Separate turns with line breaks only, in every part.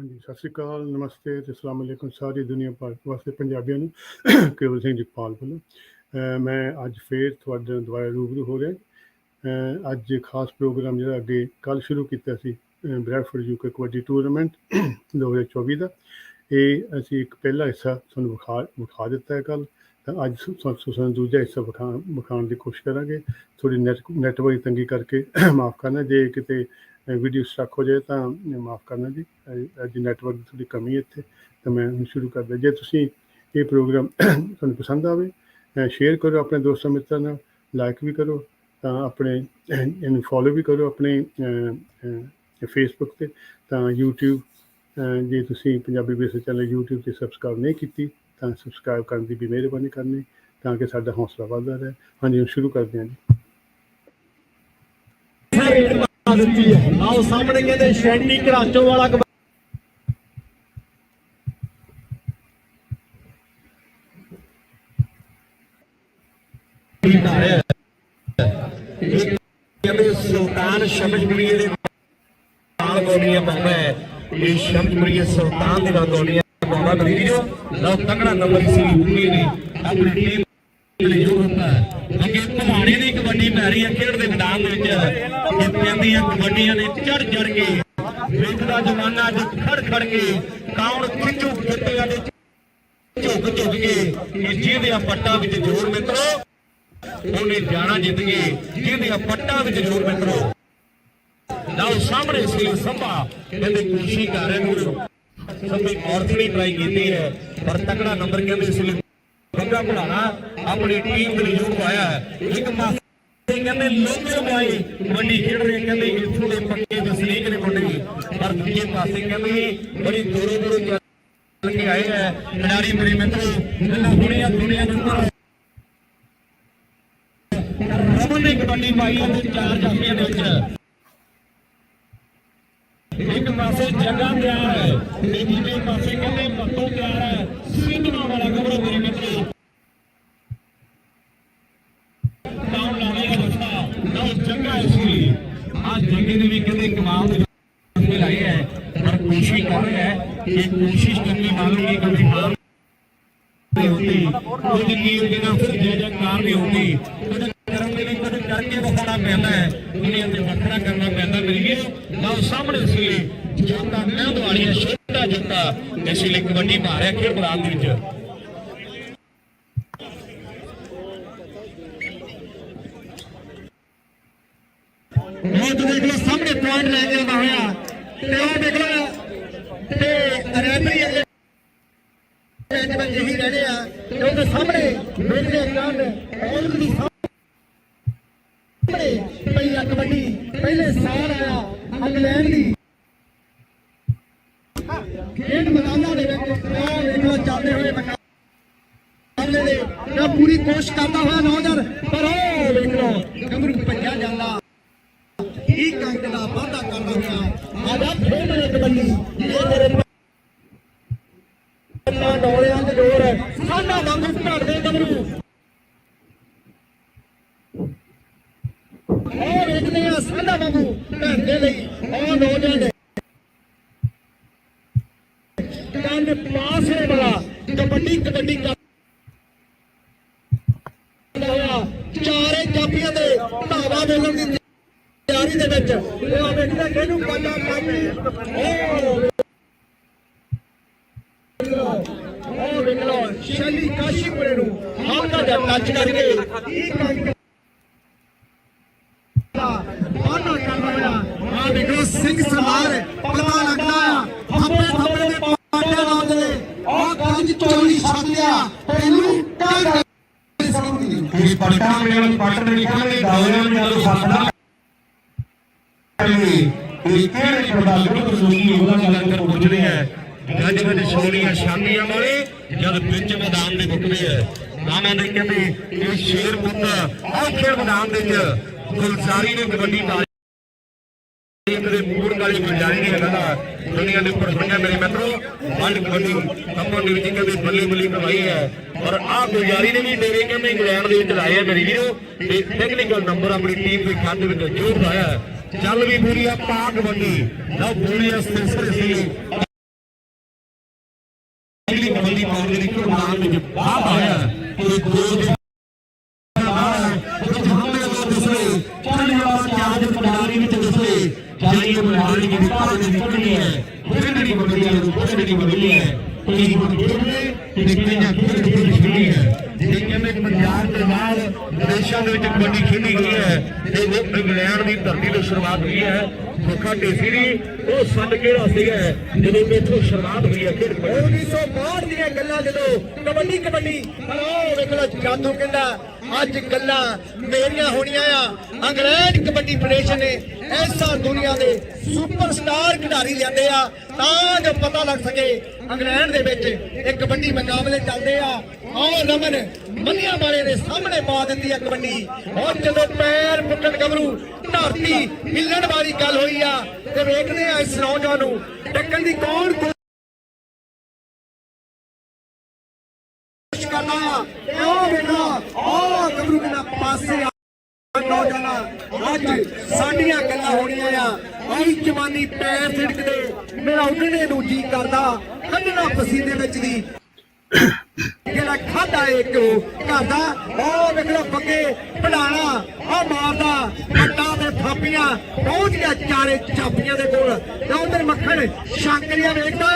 ਹਾਂਜੀ, ਸਤਿ ਸ਼੍ਰੀ ਅਕਾਲ, ਨਮਸਤੇ ਤੇ ਅਸਲਾਮ ਅਲੈਕੁਮ ਸਾਰੀ ਦੁਨੀਆ ਭਰ ਵਾਸਤੇ ਪੰਜਾਬੀਆਂ ਨੂੰ, ਕੇਵਲ ਸਿੰਘ ਜਗਪਾਲ ਵੱਲੋਂ। ਮੈਂ ਅੱਜ ਫੇਰ ਤੁਹਾਡੇ ਨਾਲ ਦੁਬਾਰਾ ਰੂਬਰੂ ਹੋ ਰਿਹਾ। ਅੱਜ ਖਾਸ ਪ੍ਰੋਗਰਾਮ ਜਿਹੜਾ ਅੱਗੇ ਕੱਲ ਸ਼ੁਰੂ ਕੀਤਾ ਸੀ ਬ੍ਰੈਡਫੋਰਡ ਯੂਕੇ ਕਬੱਡੀ ਟੂਰਨਾਮੈਂਟ 2024 ਦਾ। ਇਹ ਅਸੀਂ ਇੱਕ ਪਹਿਲਾ ਹਿੱਸਾ ਤੁਹਾਨੂੰ ਵਿਖਾ ਵਿਖਾ ਦਿੱਤਾ ਹੈ ਕੱਲ ਤਾਂ ਅੱਜ ਤੁਹਾਨੂੰ ਦੂਜਾ ਹਿੱਸਾ ਵਿਖਾ ਵਿਖਾਉਣ ਦੀ ਕੋਸ਼ਿਸ਼ ਕਰਾਂਗੇ। ਥੋੜੀ ਨੈਟ, ਨੈਟਵਰਕ ਤੰਗੀ ਕਰਕੇ ਮਾਫ ਕਰਨਾ, ਜੇ ਕਿਤੇ ਵੀਡੀਓ ਸਟਕ ਹੋ ਜਾਏ ਤਾਂ ਮਾਫ ਕਰਨਾ ਜੀ। ਅੱਜ ਨੈਟਵਰਕ ਦੀ ਥੋੜੀ ਕਮੀ ਹੈ ਇੱਥੇ, ਤਾਂ ਮੈਂ ਹੁਣ ਸ਼ੁਰੂ ਕਰਦਾ ਜੇ ਤੁਸੀਂ ਇਹ ਪ੍ਰੋਗਰਾਮ ਤੁਹਾਨੂੰ ਪਸੰਦ ਆਵੇ ਸ਼ੇਅਰ ਕਰੋ ਆਪਣੇ ਦੋਸਤਾਂ ਮਿੱਤਰਾਂ ਨਾਲ ਲਾਈਕ ਵੀ ਕਰੋ, ਤਾਂ ਆਪਣੇ, ਇਹਨੂੰ ਫੋਲੋ ਵੀ ਕਰੋ ਆਪਣੇ ਫੇਸਬੁੱਕ ਤੇ। ਤਾਂ YouTube ਜੇ ਤੁਸੀਂ ਪੰਜਾਬੀ ਬੇਸ ਚੈਨਲ YouTube ਤੇ ਸਬਸਕ੍ਰਾਈਬ ਨਹੀਂ ਕੀਤੀ, ਤਾਂ ਸਬਸਕ੍ਰਾਈਬ ਕਰਨ ਦੀ ਵੀ ਮਿਹਰਬਾਨੀ ਕਰਨੀ, ਤਾਂ ਕਿ ਸਾਡਾ ਹੌਸਲਾ ਵੱਧਦਾ ਰਹੇ। ਹਾਂਜੀ, ਹੁਣ ਸ਼ੁਰੂ ਕਰਦੇ ਹਾਂ ਜੀ।
ਦਿੱਤੀ ਹੈ। ਆਓ ਸਾਹਮਣੇ ਕਹਿੰਦੇ ਸ਼ੈਂਡੀ ਘਰਾਚੋਂ ਵਾਲਾ ਕਬੱਡੀ। ਸੁਲਤਾਨ ਸ਼ਮਸ਼ਪੁਰੀ ਦੇ ਨਾਲ ਗੋਲੀਆਂ ਪਾਉਂਦਾ ਹੈ। ਇਹ ਸ਼ਮਸ਼ਪੁਰੀ ਸੁਲਤਾਨ ਦੇ ਨਾਲ ਗੋਲੀਆਂ ਪਾਉਂਦਾ। ਮੇਰੀ ਲਓ ਤਗੜਾ ਨੰਬਰ ਸੀ ਪੂਰੀ ਨੇ ਆਪਣੀ ਟੀਮ ਲਈ ਜੋ ਹੁੰਦਾ ਅੱਗੇ ਭਮਾਣੇ ਦੀ ਕਬੱਡੀ ਪੈ ਰਹੀ ਹੈ ਖੇਡ ਦੇ ਮੈਦਾਨ ਦੇ ਵਿੱਚ। ਇਹ ਪੈਂਦੀਆਂ ਕਬੱਡੀਆਂ ਨੇ ਚੜ ਚੜ ਕੇ। ਵੇਖਦਾ ਜਮਾਨਾ ਅੱਜ ਖੜ ਖੜ ਕੇ, ਕੌਣ ਖਿੱਚੂ ਖਿੱਟੀਆਂ ਦੇ ਝੁਕ ਝੁਕ ਕੇ ਇਹ ਜਿਹਦੇ ਪੱਟਾਂ ਵਿੱਚ ਜੋੜ ਮਿੱਤਰੋ, ਉਹਨੇ ਜਾਣਾ ਜਿੱਤ ਗਏ ਜਿਹਦੇ ਪੱਟਾਂ ਵਿੱਚ ਜੋੜ ਮਿੱਤਰੋ। ਲਓ ਸਾਹਮਣੇ ਸੀ ਸੰਭਾ, ਕਹਿੰਦੇ ਕੋਸ਼ਿਸ਼ ਕਰ ਰਹੇ ਨੂੰ ਸੰਭੀ ਔਰਤ ਨੇ ਟਰਾਈ ਕੀਤੀ ਹੈ, ਪਰ ਤਕੜਾ ਨੰਬਰ ਕਹਿੰਦੇ ਸੀ ਬੰਗਾ ਭੁਲਾਣਾ, ਆਪਣੀ ਟੀਮ ਦੇ ਲਈ ਜੋ ਆਇਆ ਇੱਕ ਮਾਸੇ ਕਹਿੰਦੇ ਲੋਕਰ ਬਾਈ ਕਬੱਡੀ ਖੇਡ ਰਹੇ, ਕਹਿੰਦੇ ਇੱਥੋਂ ਦੇ ਪੱਕੇ ਵਸਨੀਕ ਨੇ ਮੁੰਡੇ। ਪਰ ਦੂਜੇ ਪਾਸੇ ਕਹਿੰਦੇ ਬੜੀ ਦੂਰੋਂ ਦੂਰੋਂ ਚੱਲ ਕੇ ਆਏ ਹੈ ਖਿਡਾਰੀ ਮੇਰੇ ਮਿੱਤਰੋ ਇਹਨਾਂ ਦੁਨੀਆ ਦੁਨੀਆ ਦੇ ਰਮਨ ਨੇ ਕਬੱਡੀ ਪਾਈ ਤੇ ਚਾਰ ਜਾਫੀਆਂ ਦੇ ਵਿੱਚ। ਇੱਕ ਪਾਸੇ ਜਗ੍ਹਾ ਤਿਆਰ ਹੈ ਤੇ ਦੂਜੇ ਪਾਸੇ ਕਹਿੰਦੇ ਪੱਤੋਂ ਤਿਆਰ ਹੈ। ਸਿੱਧਵਾਂ ਵਾਲਾ ਕਬਰ ਮੇਰੇ ਮਿੱਤਰੋ। ਬੱਚਾ ਜਗ੍ਹਾ ਇਸ ਲਈ। ਆ ਜੰਗੇ ਦੇ ਵੀ ਕਹਿੰਦੇ ਕਮਾਲ ਦੇ ਰਸਤੇ ਲਾਏ ਹੈ, ਪਰ ਕੋਸ਼ਿਸ਼ ਕਰ ਰਿਹਾ ਹੈ ਕਿ ਕੋਸ਼ਿਸ਼ ਕਰਨੀ ਮਾਲੂਮ ਇਹ ਕभी ਹਾਰ ਨਹੀਂ ਹੁੰਦੀ ਕੁਝ ਕੀ ਬਿਨਾ ਫਿਰ ਜੈ ਜੈਕਾਰ ਨਹੀਂ ਹੁੰਦੀ ਕੁਝ ਕਰਨ ਦੇ ਲਈ ਕੁਝ ਕਰਕੇ ਵਿਖਾਉਣਾ ਪੈਂਦਾ ਹੈ ਦੁਨੀਆ ਤੇ ਵੱਖਰਾ ਕਰਨਾ ਪੈਂਦਾ ਮੇਰੀ ਵੀਰੋ ਲਓ ਸਾਹਮਣੇ ਸੀ ਜੋਤਾ ਮੈਂ ਦਵਾਲੀਆ ਛੋਟਾ ਜੋਤਾ ਇਸ ਲਈ ਕਬੱਡੀ ਮਾਰਿਆ ਖੇਡ ਮੈਦਾਨ ਦੇ ਵਿੱਚ ਉਹ ਤੂੰ ਦੇਖ ਲਓ ਸਾਹਮਣੇ ਪੁਆਇੰਟ ਲੈ ਕੇ ਆਉਂਦਾ ਹੋਇਆ ਤੇ ਉਹ ਦੇਖ ਲਓ ਤੇ ਰੈਫਰੀ ਅਜੇ ਮੈਚ ਵਿੱਚ ਇਹੀ ਰਹਿਣੇ ਆ ਤੇ ਉਹਦੇ ਸਾਹਮਣੇ ਵੇਖਦੇ ਕੰਨ ਔਲਖ ਦੀ ਸਾਹਮਣੇ ਪਹਿਲਾ ਕਬੱਡੀ ਪਹਿਲੇ ਸਾਲ ਆਇਆ ਇੰਗਲੈਂਡ ਦੀ ਖੇਡ ਮੈਦਾਨਾਂ ਦੇ ਵਿੱਚ ਉਹ ਵੇਖ ਚੱਲਦੇ ਹੋਏ ਮੁਕਾਬਲੇ ਦੇ ਇਹ ਪੂਰੀ ਕੋਸ਼ਿਸ਼ ਕਰਦਾ ਹੋਇਆ ਨੌਜਵਾਨ ਪਰ ਉਹ ਵੇਖ ਲਓ ਗੰਭੀਰ ਭੱਜਿਆ ਜਾਂਦਾ ਕੀ ਕੰਕ ਦਾ ਵਾਅਦਾ ਕਰਦਾ ਹੋਇਆ ਆਦਾ ਫੇਰ ਕਬੱਡੀ ਇਹ ਮੇਰੇ ਨਾ ਡੋਲਿਆਂ ਦੇ ਡੋਰ ਸਾਡਾ ਵਾਂਗੂ ਘੜਦੇ ਗਮਰੂ ਉਹ ਵੇਖਦੇ ਆ ਸਾਡਾ ਵਾਂਗੂ ਘੜਦੇ ਲਈ ਉਹ ਨੌਜਵਾਨ ਕੰਨ ਪਾਸ ਹੈ ਬੜਾ ਕਬੱਡੀ ਕਬੱਡੀ ਕਰ ਹੋਇਆ ਚਾਰੇ ਜਾਪੀਆਂ ਦੇ ਧਾਵਾ ਬੋਲਣ ਦੀ ਤਿਆਰੀ ਦੇ ਵਿੱਚ। ਉਹ ਵੇਖਦਾ ਕਿਹਨੂੰ ਪਾਲਾ ਪਾਈ ਉਹ ਵੇਖ ਲਓ, ਸ਼ੈਲੀ ਕਾਸ਼ੀਪੁਰੇ ਨੂੰ ਹਮਲਾ ਦਾ ਟੱਚ ਕਰਕੇ। ਇਹ ਕੰਕ ਬਾਨਾ ਕਰਦਾ ਹੋਇਆ ਆ ਦੇਖੋ ਸਿੰਘ ਸਮਾਰ ਪਤਾ ਲੱਗਦਾ ਆ ਥੱਪੇ ਥੱਪੇ ਦੇ ਪਾਟੇ ਲਾਉਂਦੇ ਉਹ ਕੰਜ ਚੋਲੀ ਛੱਡਿਆ ਤੈਨੂੰ ਕਾਹ
ਪੂਰੀ ਪਲਟਾਂ ਵੇਲੇ ਪਲਟ ਦੇ ਨਿਕਲਣੇ ਦਾਵਰਾਂ ਇਹ ਕਿਹੜੇ ਪਤਾ ਬਿਲਕੁਲ ਸੁਣੀ ਉਹਦਾ ਗੱਲ ਕਰ ਪੁੱਛਦੇ ਆ।
ਗੱਜ ਗੱਜ ਸੋਨੀਆਂ ਸ਼ਾਨੀਆਂ ਵਾਲੇ, ਜਦ ਵਿੱਚ ਮੈਦਾਨ ਦੇ ਮੁੱਕਦੇ ਹੈ। ਨਾਮਾਂ ਦੇ ਕਹਿੰਦੇ ਇਹ ਸ਼ੇਰ ਪੁੱਤ ਆਹ ਖੇਡ ਮੈਦਾਨ ਦੇ ਵਿੱਚ ਗੁਲਜ਼ਾਰੀ ਨੇ ਕਬੱਡੀ ਮਾਰੀ ਕਦੇ ਮੂੜ ਵਾਲੀ ਗੁਲਜ਼ਾਰੀ ਨੇ ਕਹਿੰਦਾ ਦੁਨੀਆ ਦੇ ਉੱਪਰ ਦੁਨੀਆ ਮੇਰੇ ਮਿੱਤਰੋ। ਵੰਡ ਕਬੱਡੀ, ਆਪਾਂ ਨੇ ਜੀ ਕਦੇ ਬੱਲੇ ਬੱਲੇ ਕਰਵਾਈ ਹੈ। ਔਰ ਆਹ ਗੁਜ਼ਾਰੀ ਨੇ ਵੀ ਮੇਰੇ ਕਹਿੰਦੇ ਇੰਗਲੈਂਡ ਦੇ ਵਿੱਚ ਲਾਇਆ ਮੇਰੇ ਵੀਰੋ। ਤੇ ਟੈਕਨੀਕਲ ਨੰਬਰ ਆਪਣੀ ਟੀਮ ਦੇ ਖਾਤੇ ਵਿੱਚ ਜ਼ੋਰ ਲਾਇਆ ਚੱਲ ਵੀ ਪੂਰੀ ਆ ਪਾਕ ਬੰਦੀ ਨਾ ਪੂਰੀ ਆ ਸਿਲਸਿਲੇ ਸੀ ਅਗਲੀ ਕਬੱਡੀ ਪਾਉਣ ਦੇ ਲਈ ਕੁਰਬਾਨ ਵਿੱਚ ਬਾਹਰ ਆਇਆ ਪੂਰੇ ਦੋ ਜਾਨੀ ਬੁਲਾਣੀ ਦੀ ਪਾਰ ਦੀ ਚੜ੍ਹਨੀ ਹੈ ਖੇਡਣੀ ਬੰਦੀਆਂ ਨੂੰ ਵਿਦੇਸ਼ਾਂ ਦੇ ਵਿੱਚ ਕਬੱਡੀ ਖੇਡੀ ਗਈ ਹੈ ਤੇ ਉਹ ਇੰਗਲੈਂਡ ਦੀ ਧਰਤੀ ਤੋਂ ਸ਼ੁਰੂਆਤ ਹੋਈ ਹੈ ਸੁੱਖਾ ਢੇਸੀ ਦੀ ਉਹ ਸੰਦ ਕਿਹੜਾ ਸੀਗਾ, ਜਦੋਂ ਇੱਥੋਂ ਸ਼ੁਰੂਆਤ ਹੋਈ ਹੈ, ਖੇਡ ਕਬੱਡੀ
1962 ਦੀਆਂ ਗੱਲਾਂ ਜਦੋਂ ਕਬੱਡੀ ਕਬੱਡੀ ਪਰ ਵੇਖ ਲਓ ਜਾਦੂ ਕਹਿੰਦਾ, ਅੱਜ ਗੱਲਾਂ ਮੇਰੀਆਂ ਹੋਣੀਆਂ ਆ। ਅੰਗਰੇਜ਼ ਕਬੱਡੀ ਫੈਡਰੇਸ਼ਨ ਨੇ ਐਸਾ ਦੁਨੀਆ ਦੇ ਸੁਪਰਸਟਾਰ ਖਿਡਾਰੀ ਲਿਆਂਦੇ ਆ, ਤਾਂ ਜੋ ਪਤਾ ਲੱਗ ਸਕੇ ਇੰਗਲੈਂਡ ਦੇ ਵਿੱਚ ਇਹ ਕਬੱਡੀ ਮੁਕਾਬਲੇ ਚੱਲਦੇ ਆ। ਆਹ ਰਮਨ ਮੰਨਿਆ ਵਾਲੇ ਦੇ ਸਾਹਮਣੇ ਪਾ ਦਿੱਤੀ ਹੈ ਕਬੱਡੀ। ਔਰ ਜਦੋਂ ਪੈਰ ਪੁੱਟਣ ਗਬਰੂ ਧਰਤੀ ਹਿੱਲਣ ਵਾਲੀ ਗੱਲ ਹੋਈ ਆ, ਤੇ ਵੇਖਦੇ ਆ ਇਸ ਨੌਜਵਾਨ ਨੂੰ ਟੱਕਣ ਦੀ ਕੌਣ ਕੋਸ਼ਿਸ਼ ਕਿਉਂ ਵੇਖਣਾ? ਆਹ ਗਬਰੂ ਕਿਨਾ ਪਾਸੇ ਆ। ਨੌਜਵਾਨਾਂ, ਅੱਜ ਸਾਡੀਆਂ ਗੱਲਾਂ ਹੋਣੀਆਂ ਆ। ਆਈ ਜਵਾਨੀ ਪੈਰ ਸਿੜਕਦੇ ਮੇਰਾ ਉੱਡਣੇ ਨੂੰ ਜੀ ਕਰਦਾ ਕੱਢਣਾ ਪਸੀਨੇ ਵਿੱਚ ਦੀ। ਜਿਹੜਾ ਖਾਦਾ ਇੱਕ ਘਰ ਦਾ ਉਹ ਵੇਖ ਬੱਗੇ ਪੜਾਣਾ ਆ ਮਾਰਦਾ ਪੱਟਾਂ ਤੇ ਥਾਪੀਆਂ, ਪਹੁੰਚ ਗਿਆ ਚਾਰੇ ਚਾਪੀਆਂ ਦੇ ਕੋਲ। ਤੇ ਉਧਰ ਮੱਖਣ, ਸ਼ਾਂਕਰੀਆ ਵੇਖਦਾ,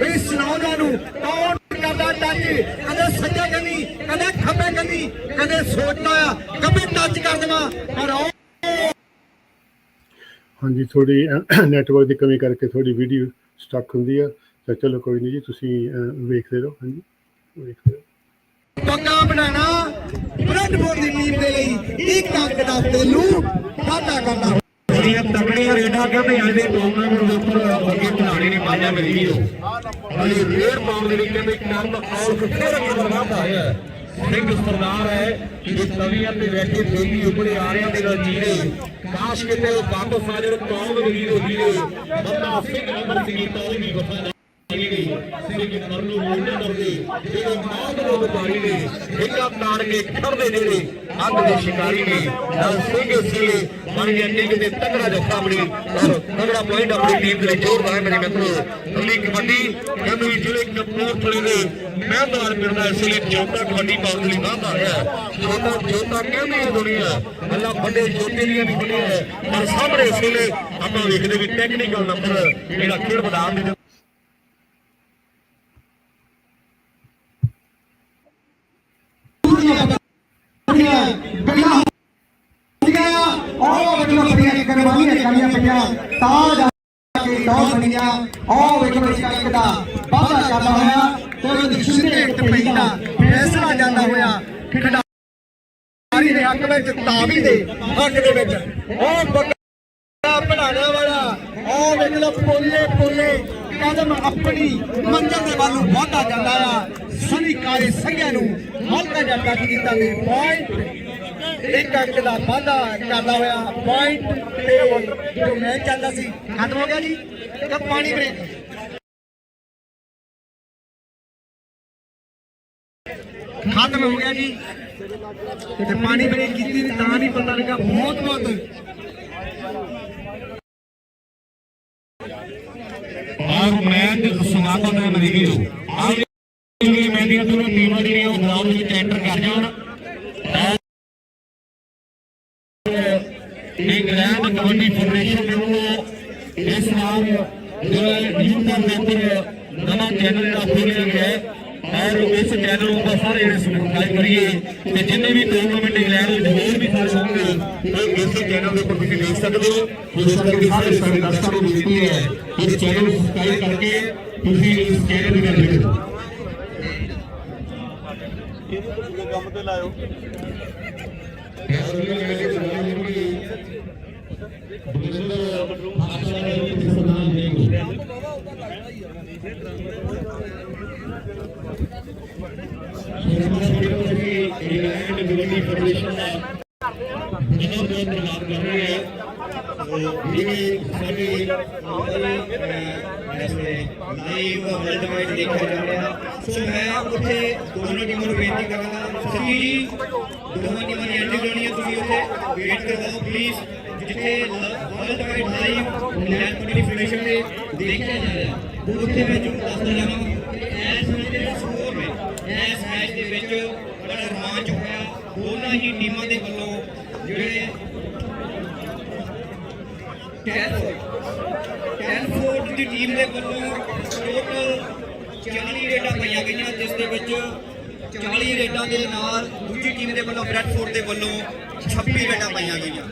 ਵੀ ਸੁਣਾਉਂਦਾ ਨੂੰ ਕੌਣ ਕਰਦਾ ਟੱਚ? ਕਦੇ ਸੱਜੇ ਕੰਨੀ, ਕਦੇ ਖੱਬੇ ਕੰਨੀ, ਕਦੇ ਸੋਚਦਾ, ਕਦੇ ਟੱਚ ਕਰ ਦੇਵਾਂ, ਪਰ
ਹਾਂਜੀ ਥੋੜੀ ਨੈਟਵਰਕ ਦੀ ਕਮੀ ਕਰਕੇ ਥੋੜੀ ਵੀਡੀਓ ਸਟਕ ਹੁੰਦੀ ਆ। ਤਾਂ ਚਲੋ ਕੋਈ ਨਹੀਂ ਜੀ, ਤੁਸੀਂ ਵੇਖਦੇ ਰਹੋ, ਹਾਂਜੀ।
ਪੱਕਾ ਬਣਾਣਾ ਬ੍ਰੈਡਬੋਰਡ ਦੀ ਟੀਮ ਦੇ ਲਈ ਇੱਕ ਅੰਕ ਦਾ ਤੇਲੂ ਵਾਧਾ ਕਰਨਾ
ਬੜੀਆਂ ਤਕੜੀਆਂ ਰੇਡਾਂ ਕਹਿੰਦੇ ਅੱਜ ਦੇ ਟੂਰਨਾਮੈਂਟ ਦੇ ਉੱਪਰ ਅੱਗੇ ਖਿਡਾਰੀ ਨਹੀਂ ਪਾਇਆ ਮੇਰੀ ਵੀਰੋ ਹਾਲੇ ਰੇਡ ਪਾਉਣ ਦੇ ਲਈ ਕਹਿੰਦੇ ਕੰਮ ਔਰ ਕਿੱਥੇ ਰੱਖੇ ਆਇਆ ਸਿੰਘ ਸਰਦਾਰ ਹੈ ਕਿ ਤਵੀਆਂ ਤੇ ਬੈਠੇ ਬੇਲੀ ਉੱਪਰੇ ਆ ਦੇ ਨਾਲ ਜੀਰੇ। ਕਾਸ਼ ਕਿਤੇ ਉਹ ਵਾਪਸ ਆ ਜਾਣ ਕੌਮ ਦੇ ਵੀਰੋ ਜੀਰੇ। ਬੰਦਾ ਸਿੰਘ ਅਮਰ ਸਿੰਘ ਤੌਰ ਵੀ ਵਫਾਦਾਰ ਸਿੰਘ ਦੇ ਸ਼ਿਕਾਰੀ ਨੇ ਨਾਲ ਸਿੰਘ ਸੀਲੇ ਬਣ ਗਿਆ ਟਿੰਗ ਦੇ ਤਗੜਾ ਜੱਫਾ ਬਣੀ ਔਰ ਤਗੜਾ ਪੁਆਇੰਟ ਆਪਣੀ ਟੀਮ ਦੇ ਲਈ ਹੈ ਮੇਰੇ ਮਿੱਤਰੋ ਅਗਲੀ ਕਬੱਡੀ ਕਹਿੰਦੇ ਵੀ ਕਪੂਰਥਲੇ ਦੇ ਮਹਿੰਦਾਰ ਮਿਲਦਾ ਇਸ ਲਈ ਜੋਤਾ ਕਬੱਡੀ ਪਾਉਣ ਲਈ ਵਾਧਾ ਰਿਹਾ ਜੋਤਾ ਜੋਤਾ ਕਹਿੰਦੀ ਹੈ ਦੁਨੀਆ ਅੱਲਾ ਵੱਡੇ ਜੋਤੇ ਦੀਆਂ ਵੀ ਦੁਨੀਆ ਹੈ ਪਰ ਸਾਹਮਣੇ ਇਸ ਵੇਲੇ ਆਪਾਂ ਵੇਖਦੇ ਵੀ ਟੈਕਨੀਕਲ ਨੰਬਰ ਜਿਹੜਾ ਖੇਡ ਮੈਦਾਨ ਦੇ
ਗੱਲਾਂ ਸੀਗਾ ਉਹ ਵੇਖੋ ਬੜੀਆਂ ਕਰਵਾਈਆਂ ਕਮੀਆਂ ਪਈਆਂ ਤਾਂ ਜਾ ਕੇ ਟੌਪ ਬਣੀਆਂ ਉਹ ਵੇਖੋ ਇਸ ਇੱਕ ਦਾ ਵਾਧਾ ਕਰਦਾ ਹੋਇਆ ਤੇ ਉਹਦੇ ਇੱਕ ਪਈ ਫੈਸਲਾ ਜਾਂਦਾ ਹੋਇਆ ਖਿਡਾਰੀ ਦੇ ਹੱਕ ਵਿੱਚ ਤਾਬੀ ਦੇ ਹੱਕ ਦੇ ਵਿੱਚ ਉਹ ਬੱਗਾ ਪੜਾਣਾ ਵਾਲਾ ਉਹ ਵੇਖ ਲੋ ਪੋਲੇ ਪੋਲੇ ਕਦਮ ਆਪਣੀ ਮੰਜ਼ਿਲ ਦੇ ਵੱਲ ਵਧਦਾ ਜਾਂਦਾ ਆ। ਸਨੀ ਕਾਲੇ ਸੰਘਿਆਂ ਨੂੰ ਹਲਕਾ ਜਿਹਾ ਕੀਤਾ ਤੇ ਪੁਆਇੰਟ ਇੱਕ ਅੰਕ ਦਾ ਵਾਧਾ ਕਰਦਾ ਹੋਇਆ ਪੁਆਇੰਟ ਤੇ ਜੋ ਮੈਚ ਚੱਲਦਾ ਸੀ, ਖਤਮ ਹੋ ਗਿਆ ਜੀ। ਤਾਂ ਪਾਣੀ ਬ੍ਰੇਕ ਖਤਮ ਹੋ ਗਿਆ ਜੀ। ਤੇ ਪਾਣੀ ਬ੍ਰੇਕ ਕੀਤੀ ਤਾਂ ਨਹੀਂ ਪਤਾ ਲੱਗਾ ਬਹੁਤ ਬਹੁਤ
ਔਰ ਮੈਚ ਸਮਾਪਤ ਹੈ ਮੇਰੀ ਆਹ ਜਿਹੜੀ ਮੈਚ ਦੀਆਂ ਦੋਨੋਂ ਟੀਮਾਂ ਜਿਹੜੀਆਂ ਉਹ ਗਰਾਊਂਡ ਵਿੱਚ ਐਂਟਰ ਕਰ ਜਾਣ। ਇੰਗਲੈਂਡ ਕਬੱਡੀ ਫੈਡਰੇਸ਼ਨ ਨੇ ਇਸ ਨਾਲ ਜਿਹੜਾ YouTube ਦੇ ਉੱਪਰ ਨਵਾਂ ਚੈਨਲ ਦਾ ਖੋਲਿਆ ਗਿਆ ਹੈ। ਔਰ ਇਸ ਚੈਨਲ ਉੱਪਰ ਸਾਰੇ ਜਿਹੜੇ ਸਬਸਕ੍ਰਾਈਬ ਕਰੀਏ ਤੇ ਜਿੰਨੇ ਵੀ ਟੂਰਨਾਮੈਂਟ ਇੰਗਲੈਂਡ ਵਿੱਚ ਹੋਰ ਵੀ ਸਾਰੇ ਹੋਣਗੇ ਉਹ ਇਸੇ ਚੈਨਲ ਦੇ ਉੱਪਰ ਤੁਸੀਂ ਦੇਖ ਸਕਦੇ ਹੋ ਇਸ ਕਰਕੇ ਸਾਰੇ ਸਾਡੇ ਦਰਸ਼ਕਾਂ ਨੂੰ ਬੇਨਤੀ ਹੈ ਕਿ ਇਸ ਚੈਨਲ ਨੂੰ ਸਬਸਕ੍ਰਾਈਬ ਕਰਕੇ ਤੁਸੀਂ ਇਸ ਚੈਨਲ ਦੇ ਨਾਲ ਜੁੜੋ ਇੰਗਲੈਂਡ ਕਬੱਡੀ ਫੈਡਰੇਸ਼ਨ ਦਾ ਬਹੁਤ ਬਹੁਤ ਧੰਨਵਾਦ ਕਰ ਰਹੇ ਹਾਂ ਜਿਵੇਂ ਸਾਡੇ
ਲਾਈਵ ਵਰਲਡ ਵਾਈਡ ਦੇਖਿਆ ਜਾ ਰਿਹਾ ਸੋ ਮੈਂ ਉੱਥੇ ਦੋਨੋਂ ਟੀਮਾਂ ਨੂੰ ਬੇਨਤੀ ਕਰਾਂਗਾ ਸੱਚੀ ਜੀ ਦੋਨੋਂ ਟੀਮਾਂ ਦੀ ਐਂਟਰੀ ਕਰਨੀ ਹੈ ਤੁਸੀਂ ਉੱਥੇ ਵੇਟ ਕਰਵਾਓ ਪਲੀਜ਼ ਜਿੱਥੇ world wide live England kabaddi federation ਦੇ ਦੇਖਿਆ ਜਾ ਰਿਹਾ ਉੱਥੇ ਮੈਂ ਜਰੂਰ ਦੱਸਦਾ ਜਾਵਾਂ ਕਿ ਇਸ ਮੈਚ ਦੇ ਵਿੱਚ
ਬੜਾ ਰੋਮਾਂਚ ਹੋਇਆ। ਦੋਨਾਂ ਹੀ ਟੀਮਾਂ ਦੇ ਵੱਲੋਂ ਜਿਹੜੇ ਕੈਨਫੋਰਡ ਦੀ ਟੀਮ ਦੇ ਵੱਲੋਂ ਟੋਟਲ 40 ਰੇਡਾਂ ਪਾਈਆਂ ਗਈਆਂ ਜਿਸ ਦੇ ਵਿੱਚ 40 ਰੇਡਾਂ ਦੇ ਨਾਲ ਦੂਜੀ ਟੀਮ ਦੇ ਵੱਲੋਂ ਬ੍ਰੈਡਫੋਰਡ ਦੇ ਵੱਲੋਂ 26 ਰੇਡਾਂ ਪਾਈਆਂ ਗਈਆਂ।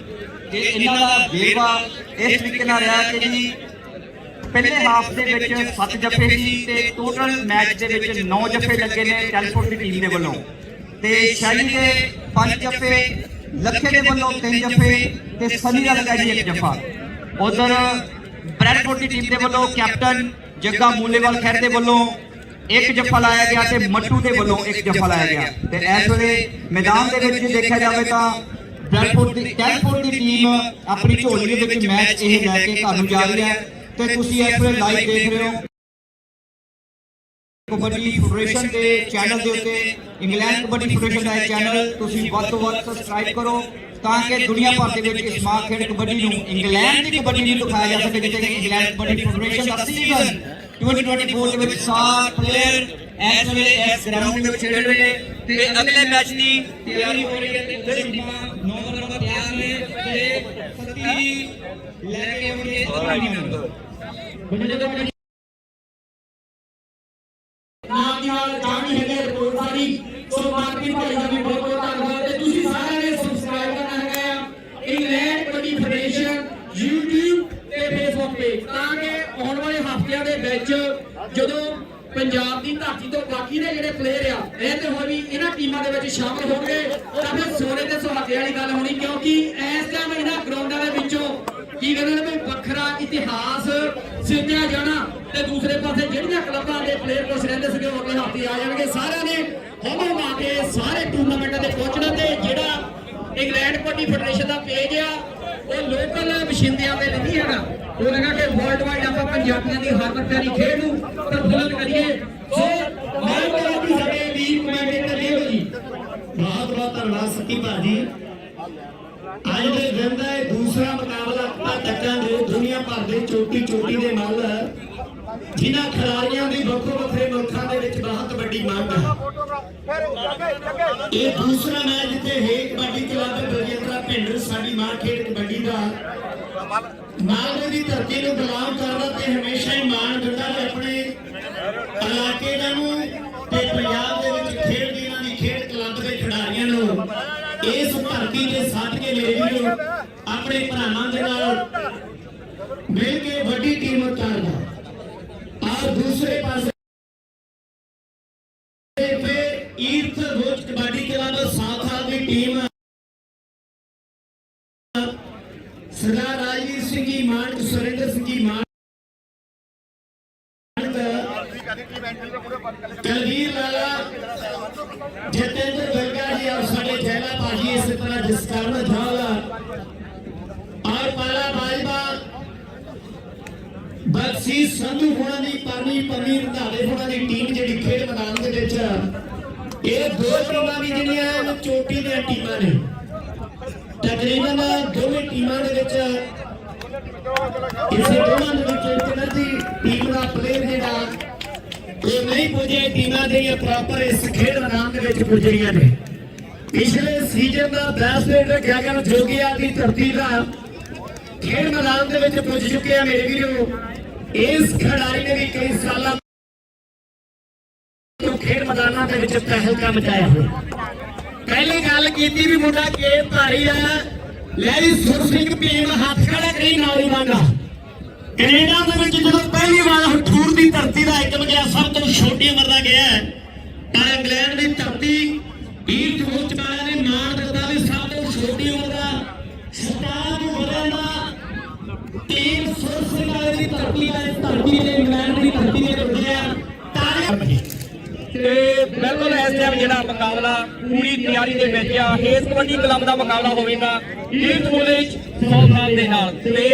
ਤੇ ਇਹਨਾਂ ਦਾ ਵੇਰਵਾ ਇਸ ਤਰੀਕੇ ਨਾਲ ਰਿਹਾ ਕਿ ਜੀ ਪਹਿਲੇ ਹਾਫ ਦੇ ਵਿੱਚ 7 ਜੱਫੇ ਸੀ ਤੇ ਟੋਟਲ ਮੈਚ ਦੇ ਵਿੱਚ 9 ਜੱਫੇ ਲੱਗੇ ਨੇ ਟੈਲਫੋਰਡ ਦੀ ਟੀਮ ਦੇ ਵੱਲੋਂ। ਤੇ ਸ਼ੈਲੀ ਦੇ 5 ਜੱਫੇ, ਲੱਖੇ ਦੇ ਵੱਲੋਂ 3 ਜੱਫੇ ਤੇ ਸਨੀ ਦਾ ਲੱਗਾ ਜੀ 1 ਜੱਫਾ। ਉਧਰ ਬ੍ਰੈਡਫੋਰਡ ਦੀ ਟੀਮ ਦੇ ਵੱਲੋਂ ਕੈਪਟਨ ਜੱਗਾ ਮੂਲੇਵਾਲ ਖੈਰ ਦੇ ਵੱਲੋਂ ਇੱਕ ਜੱਫਾ ਲਾਇਆ ਗਿਆ ਤੇ ਮੱਟੂ ਦੇ ਵੱਲੋਂ ਇੱਕ ਜੱਫਾ ਲਾਇਆ ਗਿਆ। ਤੇ ਇਸ ਵੇਲੇ ਮੈਦਾਨ ਦੇ ਵਿੱਚ ਦੇਖਿਆ ਜਾਵੇ ਤਾਂ ਬ੍ਰੈਡਫੋਰਡ ਦੀ ਟੈਲਫੋਰਡ ਦੀ ਟੀਮ ਆਪਣੀ ਝੋਲੀ ਦੇ ਵਿੱਚ ਮੈਚ ਇਹ ਲੈ ਕੇ ਘਰ ਨੂੰ ਜਾ ਰਹੀ ਹੈ। ਤੇ ਤੁਸੀਂ ਇਸ ਵੇਲੇ ਲਾਈਵ ਦੇਖ ਰਹੇ ਹੋ ਕਬੱਡੀ ਫੈਡਰੇਸ਼ਨ ਦੇ ਚੈਨਲ ਦੇ ਉੱਤੇ ਇੰਗਲੈਂਡ ਕਬੱਡੀ ਫੈਡਰੇਸ਼ਨ ਦਾ ਇਹ ਚੈਨਲ ਤੁਸੀਂ ਵੱਧ ਤੋਂ ਵੱਧ ਸਬਸਕ੍ਰਾਈਬ ਕਰੋ ਤਾਂ ਕਿ ਦੁਨੀਆ ਭਰ ਦੇ ਵਿੱਚ ਇਸ ਮਾਂ ਖੇਡ ਕਬੱਡੀ ਨੂੰ ਇੰਗਲੈਂਡ ਦੀ ਕਬੱਡੀ ਨੂੰ ਦਿਖਾਇਆ ਜਾ ਸਕੇ ਜਿੱਥੇ ਇੰਗਲੈਂਡ ਕਬੱਡੀ ਫੈਡਰੇਸ਼ਨ ਦਾ ਸੀਜ਼ਨ 2024 ਦੇ ਵਿੱਚ ਸਾਤ ਪਲੇਅਰ ਇਸ ਵੇਲੇ ਇਸ ਗਰਾਊਂਡ ਦੇ ਵਿੱਚ ਖੇਡ ਰਹੇ ਨੇ। ਤੇ ਅਗਲੇ ਮੈਚ ਦੀ ਤਿਆਰੀ ਹੋ ਰਹੀ ਹੈ ਤੇ ਦੋਵੇਂ ਟੀਮਾਂ 9 ਨੰਬਰ ਤਿਆਰ ਨੇ ਤੇ ਸਤੀ ਲੈ ਕੇ ਆਉਣਗੇ ਅਗਲੀ ਟੀਮ
ਨਾਲ ਦੀ ਨਾਲ ਜਾਣੀ ਹੈਗੇ ਰਿਪੋਰਟ ਵਾਲੀ ਸੋ ਮਾਰਕੀ ਭਾਈ ਦਾ ਵੀ ਬਹੁਤ ਬਹੁਤ ਧੰਨਵਾਦ ਤੇ ਤੁਸੀਂ ਸਾਰਿਆਂ ਨੇ ਸਬਸਕ੍ਰਾਈਬ ਕਰਨਾ ਹੈਗਾ ਇੰਗਲੈਂਡ ਕਬੱਡੀ ਫੈਡਰੇਸ਼ਨ YouTube ਤੇ Facebook ਤੇ ਤਾਂ ਕਿ ਆਉਣ ਵਾਲੇ ਹਫ਼ਤਿਆਂ ਦੇ ਵਿੱਚ ਜਦੋਂ ਪੰਜਾਬ ਦੀ ਧਰਤੀ ਤੋਂ ਬਾਕੀ ਦੇ ਜਿਹੜੇ ਪਲੇਅਰ ਆ ਇਹ ਤੇ ਹੋਰ ਵੀ ਇਹਨਾਂ ਟੀਮਾਂ ਦੇ ਵਿੱਚ ਸ਼ਾਮਲ ਹੋਣਗੇ ਤਾਂ ਫਿਰ ਸੋਨੇ ਤੇ ਸੁਹਾਗੇ ਵਾਲੀ ਗੱਲ ਹੋਣੀ, ਕਿਉਂਕਿ ਇਸ ਟਾਈਮ ਇਹਨਾਂ ਗਰਾਊਂਡਾਂ ਦੇ ਵਿੱਚੋਂ ਕੀ ਕਹਿੰਦੇ ਨੇ ਵੀ ਵੱਖਰਾ ਇਤਿਹਾਸ ਸਿਰਜਿਆ ਜਾਣਾ ਤੇ ਦੂਸਰੇ ਪਾਸੇ ਜਿਹੜੀਆਂ ਕਲੱਬਾਂ ਦੇ ਪਲੇਅਰ ਕੋਸ ਰਹਿੰਦੇ ਸੀਗੇ ਉਹ ਅਗਲੇ ਹਫ਼ਤੇ ਆ ਜਾਣਗੇ। ਸਾਰਿਆਂ ਨੇ ਹਮੋ ਮਾ ਕੇ ਸਾਰੇ ਟੂਰਨਾਮੈਂਟਾਂ ਤੇ ਪਹੁੰਚਣਾ ਤੇ ਜਿਹੜਾ ਇੰਗਲੈਂਡ ਕਬੱਡੀ ਫੈਡਰੇਸ਼ਨ ਦਾ ਪੇਜ ਆ, ਉਹ ਲੋਕਲ ਵਸਿੰਦਿਆਂ ਦੇ ਨਹੀਂ ਹੈਗਾ। ਉਹ ਹੈਗਾ ਕਿ ਵਰਲਡ ਵਾਈਡ ਆਪਾਂ ਪੰਜਾਬੀਆਂ ਦੀ ਹਰ ਪਿਆਰੀ ਖੇਡ ਨੂੰ ਪ੍ਰਫੁੱਲਤ ਕਰੀਏ। ਸੋ ਮੈਂ ਕਹਿੰਦਾ ਸਾਡੇ ਵੀ ਕਮੈਂਟ ਜੀ
ਬਹੁਤ ਬਹੁਤ ਧੰਨਵਾਦ ਸਤੀ ਭਾਜੀ ਅੱਜ ਦੇ ਦਿਨ ਦਾ ਇਹ ਦੂਸਰਾ ਮੁਕਾਬਲਾ ਆਪਾਂ ਚੱਕਾਂਗੇ। ਦੁਨੀਆ ਭਰ ਦੇ ਚੋਟੀ ਚੋਟੀ ਦੇ ਮੱਲ। ਜਿਨ੍ਹਾਂ ਖਿਡਾਰੀਆਂ ਦੀ ਵੱਖੋ ਵੱਖਰੇ ਮੁਲਕਾਂ ਦੇ ਵਿੱਚ ਬਹੁਤ ਵੱਡੀ ਮੰਗ ਹੈ। ਇਹ ਦੂਸਰਾ ਮੈਚ ਜਿੱਥੇ ਹੇ ਕਬੱਡੀ ਕਲੱਬ ਬਰਜਿੰਦਰਾ ਭਿੰਡਰ ਸਾਡੀ ਮਾਂ ਖੇਡ ਕਬੱਡੀ ਦਾ। ਮਾਲਵੇ ਦੀ ਧਰਤੀ ਨੂੰ ਗੁਲਾਮ ਕਰਦਾ ਤੇ ਹਮੇਸ਼ਾ ਹੀ ਮਾਣ ਦਿੰਦਾ ਤੇ ਆਪਣੇ ਇਲਾਕੇ ਦਾ ਨੂੰ ਤੇ ਪੰਜਾਬ ਧਰਤੀ ਦੇ ਸੱਦ ਕੇ ਮੇਰੇ ਵੀਰੋ ਆਪਣੇ ਭਰਾਵਾਂ ਦੇ ਨਾਲ ਮਿਲ ਕੇ ਵੱਡੀ ਟੀਮ ਉਤਾਰਦਾ ਔਰ ਦੂਸਰੇ ਪਾਸੇ ਤੇ ਈਰਥ ਰੋਜ ਕਬੱਡੀ ਕਲੱਬ ਸਾਥਾ ਦੀ ਟੀਮ ਸਰਦਾਰ ਰਾਜਵੀਰ ਸਿੰਘ ਜੀ ਮਾਨਕ ਸੁਰਿੰਦਰ ਸਿੰਘ ਜੀ ਮਾਨਕ ਕਲਵੀਰ ਲਾਲਾ ਜਤਿੰਦਰ ਗੰਗਾ ਜੀ ਔਰ ਸਾਡੇ ਜੈਲਾ ਭਾਜੀ ਇਸੇ ਤਰ੍ਹਾਂ ਜਸਕਰਨ ਝਾਲਾ ਔਰ ਪਾਲਾ ਬਾਜਵਾ, ਬਖਸ਼ੀ ਸੰਧੂ ਹੋਣਾ ਦੀ ਪਰਨੀ ਪਰਨੀ ਰੰਧਾਵੇ ਹੋਣਾ ਦੀ ਟੀਮ ਜਿਹੜੀ ਖੇਡ ਮੈਦਾਨ ਦੇ ਵਿੱਚ ਇਹ ਦੋ ਟੀਮਾਂ ਦੀ ਜਿਹੜੀਆਂ ਇਹ ਚੋਟੀ ਦੀਆਂ ਟੀਮਾਂ ਨੇ। ਤਕਰੀਬਨ ਦੋਵੇਂ ਟੀਮਾਂ ਦੇ ਵਿੱਚ ਇਸੇ ਦੋਵਾਂ ਦੇ ਵਿੱਚ ਇੱਕ ਨਦੀ ਟੀਮ ਦਾ ਪਲੇਅਰ ਜਿਹੜਾ ਇਹ ਨਹੀਂ ਪੁੱਜੇ, ਟੀਮਾਂ ਜਿਹੜੀਆਂ ਪ੍ਰੋਪਰ ਇਸ ਖੇਡ ਮੈਦਾਨ ਦੇ ਵਿੱਚ ਪੁੱਜੀਆਂ ਨੇ। ਪਿਛਲੇ ਸੀਜ਼ਨ ਦਾ ਬੈਸਟ ਰੇਡਰ ਗਗਨ ਜੋਗੀਆ ਦੀ ਧਰਤੀ ਦਾ ਖੇਡ ਮੈਦਾਨ ਦੇ ਵਿੱਚ ਪੁੱਜ ਚੁੱਕੇ ਆ ਮੇਰੇ ਵੀਰੋ। ਇਸ ਖਿਡਾਰੀ ਨੇ ਵੀ ਕਈ ਸਾਲਾਂ ਤੋਂ ਖੇਡ ਮੈਦਾਨਾਂ ਦੇ ਵਿੱਚ ਤਹਿਲਕਾ ਮਚਾਇਆ ਹੋਇਆ। ਪਹਿਲੀ ਗੱਲ ਕੀਤੀ ਵੀ ਮੁੰਡਾ ਕੇਪ ਧਾਰੀ ਆ। ਲੈ ਵੀ ਸੁਰ ਸਿੰਘ ਭੀਮ ਹੱਥ ਖੜਾ ਕਰੀ, ਨਾਲ ਮੰਗਾ ਕੈਨੇਡਾ ਦੇ ਵਿੱਚ ਜਦੋਂ ਪਹਿਲੀ ਵਾਰ ਹਠੂਰ ਦੀ ਧਰਤੀ ਦਾ ਇੱਕ ਗਿਆ ਸਭ ਤੋਂ ਛੋਟੀ ਉਮਰ ਦਾ ਗਿਆ ਪਰ ਇੰਗਲੈਂਡ ਦੀ ਧਰਤੀ ਵੀਰ ਜੋਚ ਵਾਲਿਆਂ ਨੇ ਮਾਣ ਦਿੱਤਾ ਵੀ ਸਭ ਤੋਂ ਛੋਟੀ ਉਮਰ ਦਾ ਸਟਾਰ ਨੂੰ ਬਦਲਣਾ ਟੀਮ ਸੁਰ ਵਾਲੇ ਦੀ ਧਰਤੀ ਦਾ ਧਰਤੀ ਦੇ ਇੰਗਲੈਂਡ ਦੀ ਧਰਤੀ ਦੇ ਟੁੱਟਿਆ ਤਾਰੇ
ਤੇ ਬਿਲਕੁਲ ਇਸ ਟਾਈਮ ਜਿਹੜਾ ਮੁਕਾਬਲਾ ਪੂਰੀ ਤਿਆਰੀ ਦੇ ਵਿੱਚ ਆ, ਇਸ ਕਬੱਡੀ ਕਲੱਬ ਦਾ ਮੁਕਾਬਲਾ ਹੋਵੇਗਾ ਈਟ ਕਾਲਜ ਸੌਥਾਮ ਦੇ ਨਾਲ। ਤੇ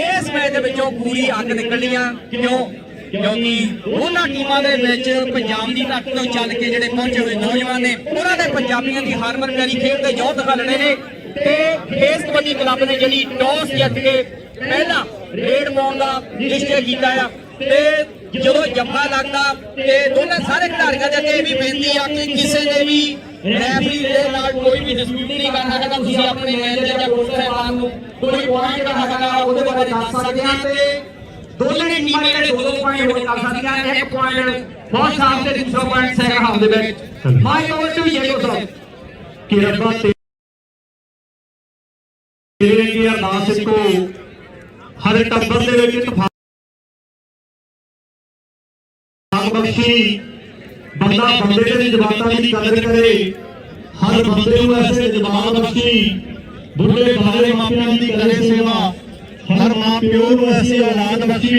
ਇਸ ਮੈਚ ਦੇ ਵਿੱਚੋਂ ਪੂਰੀ ਅੱਗ ਨਿਕਲਣੀ ਆ, ਕਿਉਂ? ਕਿਉਂਕਿ ਉਹਨਾਂ ਟੀਮਾਂ ਦੇ ਵਿੱਚ ਪੰਜਾਬ ਦੀ ਧਰਤੀ ਤੋਂ ਚੱਲ ਕੇ ਜਿਹੜੇ ਪਹੁੰਚੇ ਹੋਏ ਨੌਜਵਾਨ ਨੇ, ਉਹਨਾਂ ਦੇ ਪੰਜਾਬੀਆਂ ਦੀ ਹਰਮਨ ਪਿਆਰੀ ਖੇਡ ਤੇ ਜੋਤ ਦਿਖਾਣੇ ਨੇ। ਤੇ ਇਸ ਕਬੱਡੀ ਕਲੱਬ ਨੇ ਜਿਹੜੀ ਟੌਸ ਜਿੱਤ ਕੇ ਪਹਿਲਾ ਰੇਡ ਪਾਉਣ ਦਾ ਨਿਸ਼ਚੈ ਕੀਤਾ ਆ। ਤੇ ਜਦੋਂ ਜੰਮਾ ਲੱਗਦਾ ਤੇ ਦੋਨਾਂ ਸਾਰੇ ਖਿਡਾਰੀਆਂ ਦੇ ਅੱਗੇ ਵੀ ਬੇਨਤੀ ਆ ਕਿ ਕਿਸੇ ਨੇ ਵੀ
ਰੈਫਰੀ ਦੇ ਨਾਲ ਕੋਈ ਵੀ ਡਿਸਪਿਊਟ ਨਹੀਂ ਕਰ ਸਕਦਾ ਤੁਸੀਂ ਆਪਣੇ ਮੈਨੇਜਰ ਜਾਂ ਕੋਚ ਸਾਹਿਬਾਨ ਨੂੰ ਕੋਈ ਪੁਆਇੰਟ ਦਾ ਹੈਗਾ, ਉਹਦੇ ਬਾਰੇ ਦੱਸ ਸਕਦੇ ਆ। ਤੇ ਦੋਨੇ ਟੀਮਾਂ ਜਿਹੜੇ ਦੋ ਦੋ ਪੁਆਇੰਟ ਹੋ ਕਰ ਸਕਦੀਆਂ ਇੱਕ ਪੁਆਇੰਟ ਬਹੁਤ ਹਾਫ ਤੇ ਦੂਸਰਾ ਪੁਆਇੰਟ ਸੈਕੰਡ ਹਾਫ ਦੇ ਵਿੱਚ। ਮਾਈ ਓਵਰ ਟੂ ਯੈਲੋ ਸਾਹਿਬ
ਕਿ ਰੱਬਾ ਤੇਰੇ ਕੀ ਅਰਦਾਸ ਇੱਕੋ ਹਰ ਟੱਬਰ ਦੇ ਵਿੱਚ ਇਤਫਾਕ ਬਖਸ਼ੀ। ਬੰਦਾ ਬੰਦੇ ਦੇ ਜਜ਼ਬਾਤਾਂ ਦੀ ਕਦਰ ਕਰੇ। ਹਰ ਬੰਦੇ ਨੂੰ ਐਸੇ ਜਜ਼ਬਾਤ ਬਖਸ਼ੀ। ਬੁੱਢੇ ਬਾਰੇ ਮਾਪਿਆਂ ਦੀ ਕਰੇ ਸੇਵਾ। ਹਰ ਮਾਂ ਪਿਓ ਨੂੰ ਐਸੀ ਔਲਾਦ ਬਖਸ਼ੀ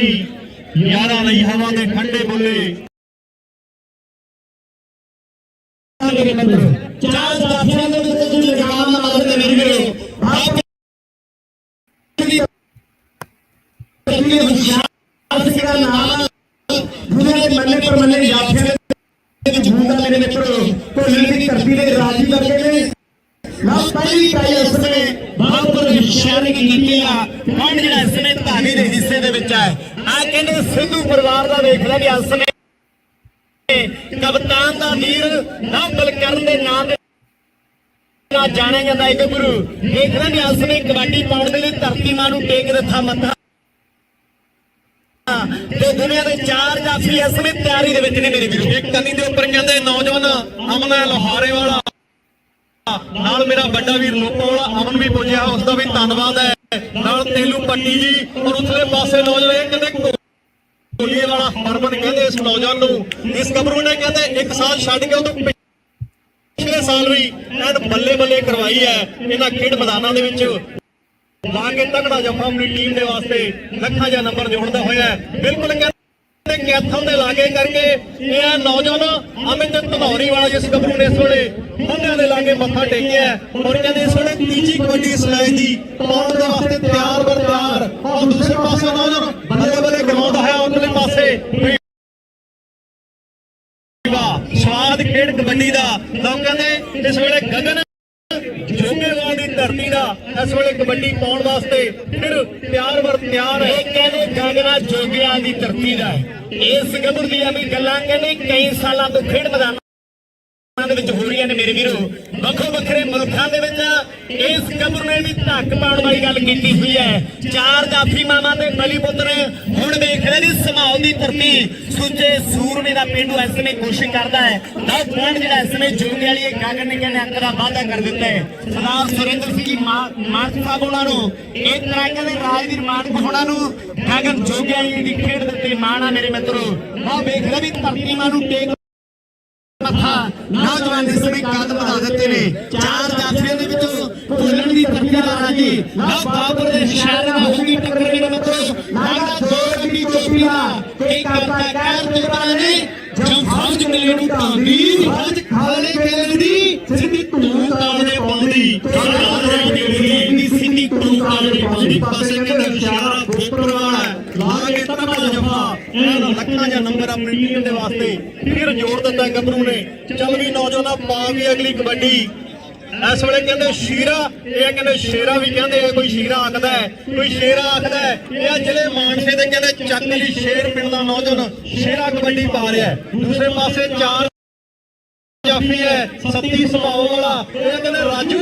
ਯਾਰਾਂ ਲਈ ਹਵਾ ਦੇ ਠੰਡੇ ਬੁੱਲੇ
ਚਾਰ ਸਾਥੀਆਂ ਦੇ ਵਿੱਚ ਜਿਹੜੀ ਲਗਾਮ ਨਾਲ ਮਦਦ ਮੇਰੀ ਵੀਰੋ ਆਪ ਇਹ ਵਿਸ਼ਾਲ ਸਿਰਾ ਨਾਮ ਦੁਨੀਆ ਦੇ ਮੱਲੇ ਪਰ ਮੱਲੇ ਜਾਫੀਆਂ ਦੇ ਵਿੱਚ ਹੁੰਦਾ ਮੇਰੇ ਮਿੱਤਰੋ ਭੁੱਲਣ ਦੀ ਧਰਤੀ ਦੇ ਰਾਜੀ ਲੱਗੇ ਨੇ ਨਾ ਪਹਿਲੀ ਕਾਈ ਉਸਨੇ ਬਹੁਤ ਬੜੀ ਵਿਸ਼ਾਲੀ ਕੀਤੀ ਆ ਹੁਣ ਜਿਹੜਾ ਇਸਨੇ ਧਾਨੀ ਦੇ ਹਿੱਸੇ ਦੇ ਵਿੱਚ ਹੈ। ਆ ਕਹਿੰਦੇ ਸਿੱਧੂ ਪਰਿਵਾਰ ਦਾ ਵੇਖਦਾ ਵੀ ਅਸਨੇ ਕਪਤਾਨ ਦਾ ਵੀਰ ਨਾ ਬਲਕਰਨ ਦੇ ਨਾਮ ਦੇ ਨਾ ਜਾਣਿਆ ਜਾਂਦਾ। ਇੱਕ ਗੁਰੂ ਦੇਖਣਾ ਵੀ ਅਸਨੇ ਕਬੱਡੀ ਪਾਉਣ ਦੇ ਲਈ ਧਰਤੀ ਮਾਂ ਨੂੰ ਟੇਕ ਦਿੱਤਾ ਮੱਥਾ। ਤੇ ਦੁਨੀਆ ਦੇ ਚਾਰ ਜਾਫੀ ਅਸਨੇ ਤਿਆਰੀ ਦੇ ਵਿੱਚ ਨੇ ਮੇਰੇ ਵੀਰੋ।
ਇੱਕ ਕੰਨੀ ਦੇ ਉੱਪਰ ਕਹਿੰਦੇ ਨੌਜਵਾਨ ਅਮਨ ਹੈ ਲੋਹਾਰੇ ਵਾਲਾ ਨਾਲ ਮੇਰਾ ਵੱਡਾ ਵੀਰ ਲੋਪੋ ਵਾਲਾ ਅਮਨ ਵੀ ਪੁੱਜਿਆ ਉਸ ਦਾ ਵੀ ਧੰਨਵਾਦ ਹੈ। ਨਾਲ ਤੇਲੂ ਪੱਟੀ ਜੀ ਔਰ ਉਸਲੇ ਪਾਸੇ ਨੌਜਵਾਨ ਇਹ ਕਹਿੰਦੇ ਕੋਲੀਏ ਵਾਲਾ ਹਰਮਨ ਕਹਿੰਦੇ ਇਸ ਨੌਜਵਾਨ ਨੂੰ। ਇਸ ਗੱਭਰੂ ਨੇ ਕਹਿੰਦੇ ਇੱਕ ਸਾਲ ਛੱਡ ਕੇ ਉਹ ਤੋਂ ਪਿਛਲੇ ਸਾਲ ਵੀ ਐਨ ਬੱਲੇ ਬੱਲੇ ਕਰਵਾਈ ਹੈ। ਇਹਨਾਂ ਖੇਡ ਮੈਦਾਨਾਂ ਦੇ ਵਿੱਚ। ਲਾ ਕੇ ਤਕੜਾ ਜਫਾ ਆਪਣੀ ਟੀਮ ਦੇ ਵਾਸਤੇ। ਲੱਖਾਂ ਜਾਂ ਨੰਬਰ ਜੋੜਦਾ ਹੋਇਆ ਬਿਲਕੁਲ ਕਹਿੰਦੇ ਕੈਥਲ ਦੇ ਲਾਗੇ ਕਰਕੇ ਇਹ ਆ ਨੌਜਵਾਨ ਅਮਿਤ ਧਨੌਰੀ ਵਾਲਾ ਜਿਸ ਗੱਭਰੂ ਨੇ ਇਸ ਵੇਲੇ ਦੇ ਲਾਗੇ ਮੱਥਾ ਟੇਕਿਆ ਔਰ ਕਹਿੰਦੇ ਇਸ ਵੇਲੇ ਤੀਜੀ ਕਬੱਡੀ ਸਲਾਈ ਦੀ ਪਾਉਣ ਦੇ ਵਾਸਤੇ ਤਿਆਰ ਬਰ ਤਿਆਰ ਔਰ ਦੂਸਰੇ ਪਾਸੇ ਨੌਜਵਾਨ ਬੱਲੇ ਬੱਲੇ ਗਵਾਉਂਦਾ ਹੈ ਉਰਲੇ ਪਾਸੇ ਸਵਾਦ ਖੇਡ ਕਬੱਡੀ ਦਾ। ਲੋਕ ਕਹਿੰਦੇ ਇਸ ਵੇਲੇ ਗਗਨ ਜੋਗੇਵਾਲ ਦੀ ਧਰਤੀ ਦਾ ਇਸ ਵੇਲੇ ਕਬੱਡੀ ਪਾਉਣ ਵਾਸਤੇ ਫਿਰ ਪਿਆਰ ਵਰ ਤਿਆਰ ਹੈ
ਇਹ ਕਹਿੰਦੇ ਗਾਗਰਾ ਜੋਗਿਆਂ ਦੀ ਧਰਤੀ ਦਾ ਹੈ। ਇਸ ਗੱਭਰੂ ਦੀਆਂ ਵੀ ਗੱਲਾਂ ਕਹਿੰਦੇ ਕਈ ਸਾਲਾਂ ਤੋਂ ਖੇਡ ਮੈਦਾਨਾਂ ਦੇ ਵਿੱਚ ਹੋ ਰਹੀਆਂ ਨੇ ਮੇਰੇ ਵੀਰੋ। ਵੱਖੋ ਵੱਖਰੇ ਮੁਲਕਾਂ ਦੇ ਵਿੱਚ ਇਸ ਗੱਭਰੂ ਨੇ ਵੀ ਧੱਕ ਪਾਉਣ ਵਾਲੀ ਗੱਲ ਕੀਤੀ ਹੋਈ ਹੈ। ਚਾਰ ਜਾਫੀ ਮਾਮਾ ਤੇ ਬਲੀ ਪੁੱਤਰ ਹੁਣ ਵੇਖ ਰਹੇ ਨੇ ਸਮਾਉ ਦੀ ਧਰਤੀ। ਸੁੱਚੇ ਸੂਰਮੇ ਦਾ ਪਿੰਡੂ ਇਸ ਨੇ ਕੋਸ਼ਿਸ਼ ਕਰਦਾ ਹੈ। ਦਾ ਪੁਆਇੰਟ ਜਿਹੜਾ ਇਸ ਨੇ ਜੋਗੇ ਵਾਲੀ ਇਹ ਗਾਗਰ ਨੇ ਕਹਿੰਦੇ ਅੰਕ ਦਾ ਵਾਅਦਾ ਕਰ ਦਿੱਤਾ ਹੈ। ਸਰਦਾਰ ਸੁਰਿੰਦਰ ਸਿੰਘ ਜੀ ਮਾਨ ਸਾਹਿਬ ਉਹਨਾਂ ਨੂੰ, ਇਹ ਤਰ੍ਹਾਂ ਕਹਿੰਦੇ ਰਾਜਵੀਰ ਮਾਨਕ ਹੋਣਾ ਨੂੰ ਗਾਗਰ ਜੋਗੇ ਵਾਲੀ ਦੀ ਖੇਡ ਦਿੱਤੀ, ਮਾਣਾ ਮੇਰੇ ਮਿੱਤਰੋ। ਆ ਵੇਖ ਰਹੇ ਵੀ ਧਰਤੀ ਮਾਂ ਨੂੰ ਟੇਕ ਨੌਜਵਾਨ ਇਸ ਨੇ ਕਦਮ ਵਧਾ ਦਿੱਤੇ ਨੇ। ਚਾਰ ਜਾਫੀਆਂ ਦੇ ਵਿੱਚੋਂ ਭੁੱਲਣ ਦੀ ਤਕੀਆ ਦਾ ਰਾਜੀ ਨਾ ਬਾਬਰ ਦੇ ਸ਼ਹਿਰ ਨਾਲ ਹੋਗੀ ਟੱਕਰ ਮੇਰੇ ਮਿੱਤਰੋ ਨਾਗਾ ਦੋ ਦੀ ਚੋਪੀ ਦਾ। ਕੋਈ ਕਰਤਾ ਕਹਿਰ ਤੇ ਬਾਣੇ ਜਮ ਫੌਜ ਮਿਲੇ ਨੂੰ ਤਾਂਦੀ ਅੱਜ ਖਾਲੇ ਵੇਲੇ ਦੀ ਸਿੱਧੀ ਧੂਮ ਤਾਲੇ ਪਾਉਂਦੀ। ਦੀ ਸਿੱਧੀ ਧੂਮ ਤਾਲੇ ਪਾਉਂਦੀ।
ਪਾਸੇ ਕਹਿੰਦੇ ਇਸ਼ਾਰਾ ਖੋਪਰ ਵਾਲਾ ਲਾ ਕੇ ਤਕੜਾ ਜਫਾ ਇਹ ਲੱਖਾਂ ਜਾਂ ਨੰਬਰ ਆਪਣੀ ਟੀਮ ਦੇ ਵਾਸਤੇ ਫਿਰ ਜੋੜ ਦਿੱਤਾ ਗੱਭਰੂ ਨੇ। ਚੱਲ ਵੀ ਨੌਜਵਾਨਾਂ ਪਾ ਵੀ ਅਗਲੀ ਕਬੱਡੀ। ਇਸ ਵੇਲੇ ਕਹਿੰਦੇ ਸ਼ੀਰਾ ਇਹ ਕਹਿੰਦੇ ਸ਼ੇਰਾ ਵੀ ਕਹਿੰਦੇ ਆ ਕੋਈ ਸ਼ੀਰਾ ਆਖਦਾ ਹੈ ਕੋਈ ਸ਼ੇਰਾ ਆਖਦਾ ਹੈ। ਇਹ ਜ਼ਿਲ੍ਹੇ ਮਾਨਸੇ ਦੇ ਕਹਿੰਦੇ ਚੱਕ ਲਈ ਸ਼ੇਰ ਪਿੰਡ ਦਾ ਨੌਜਵਾਨ ਸ਼ੇਰਾ ਕਬੱਡੀ ਪਾ ਰਿਹਾ। ਦੂਸਰੇ ਪਾਸੇ ਚਾਰ ਜਾਫੀ ਹੈ, ਸੱਤੀ ਸੁਭਾਅ ਵਾਲਾ। ਇਹ ਕਹਿੰਦੇ ਰਾਜੂ,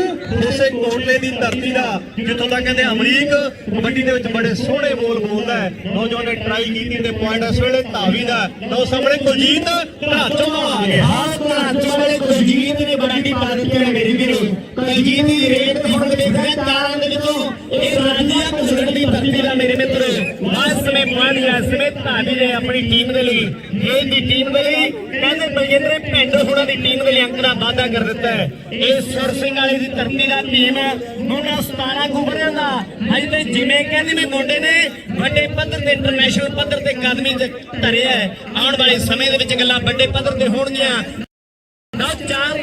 ਉਸੇ ਕੋਟਲੇ ਦੀ ਧਰਤੀ ਦਾ, ਜਿੱਥੋਂ ਤੱਕ ਕਹਿੰਦੇ ਅਮਰੀਕ ਕਬੱਡੀ ਦੇ ਵਿੱਚ ਬੜੇ ਸੋਹਣੇ ਬੋਲ ਬੋਲਦਾ ਹੈ। ਨੌਜਵਾਨ ਨੇ ਟਰਾਈ ਕੀਤੀ ਤੇ ਪੁਆਇੰਟ ਇਸ ਵੇਲੇ ਧਾਵੀ ਦਾ ਲਓ ਸਾਹਮਣੇ ਕੁਲਜੀਤ ਢਾਚੋਂ ਆ ਗਿਆ।
ਹਾਸ ਕਰਾਚੋਂ ਵਾਲੇ ਕੁਲਜੀਤ ਨੇ ਬੜੀ ਪਾ ਦਿੱਤੀ ਹੈ ਮੇਰੀ ਵੀਰੋ। ਕੁਲਜੀਤ ਦੀ ਰੇਟ ਹੁਣ ਵੇਖ ਰਿਹਾ ਦੇ ਵਿੱਚੋਂ ਇਹ ਰਾਜੀਆ ਕੁਲਜੀਤ ਦੀ ਧਰਤੀ ਦਾ ਮੇਰੇ ਮਿੱਤਰ। ਲਾਸਟ ਸਮੇਂ ਪੁਆਇੰਟ ਲਿਆ ਸਮੇਂ ਧਾਨੀ ਨੇ ਆਪਣੀ ਟੀਮ ਦੇ ਲਈ। ਇਹ ਦੀ ਟੀਮ ਦੇ ਲਈ ਕਹਿੰਦੇ ਬਲਜਿੰਦਰ ਪਿੰਡ ਹੋਣਾ ਦੀ ਟੀਮ ਦੇ ਲਈ ਅੰਕ ਦਾ ਕਰ ਦਿੱਤਾ ਹੈ। ਇਹ ਸੁਰ ਸਿੰਘ ਵਾਲੇ ਦੀ ਧਰਤੀ ਦਾ ਟੀਮ ਮੁੰਡਾ 17 ਗੁਬਰਿਆਂ ਦਾ ਅੱਜ ਤੇ ਜਿਵੇਂ ਕਹਿੰਦੇ ਵੀ ਮੁੰਡੇ ਨੇ, ਵੱਡੇ ਪੱਧਰ ਤੇ ਇੰਟਰਨੈਸ਼ਨਲ ਪੱਧਰ ਤੇ ਕਦਮੀ ਧਰਿਆ ਹੈ। ਆਉਣ ਵਾਲੇ ਸਮੇਂ ਦੇ ਵਿੱਚ ਗੱਲਾਂ ਵੱਡੇ ਪੱਧਰ ਤੇ ਹੋਣਗੀਆਂ।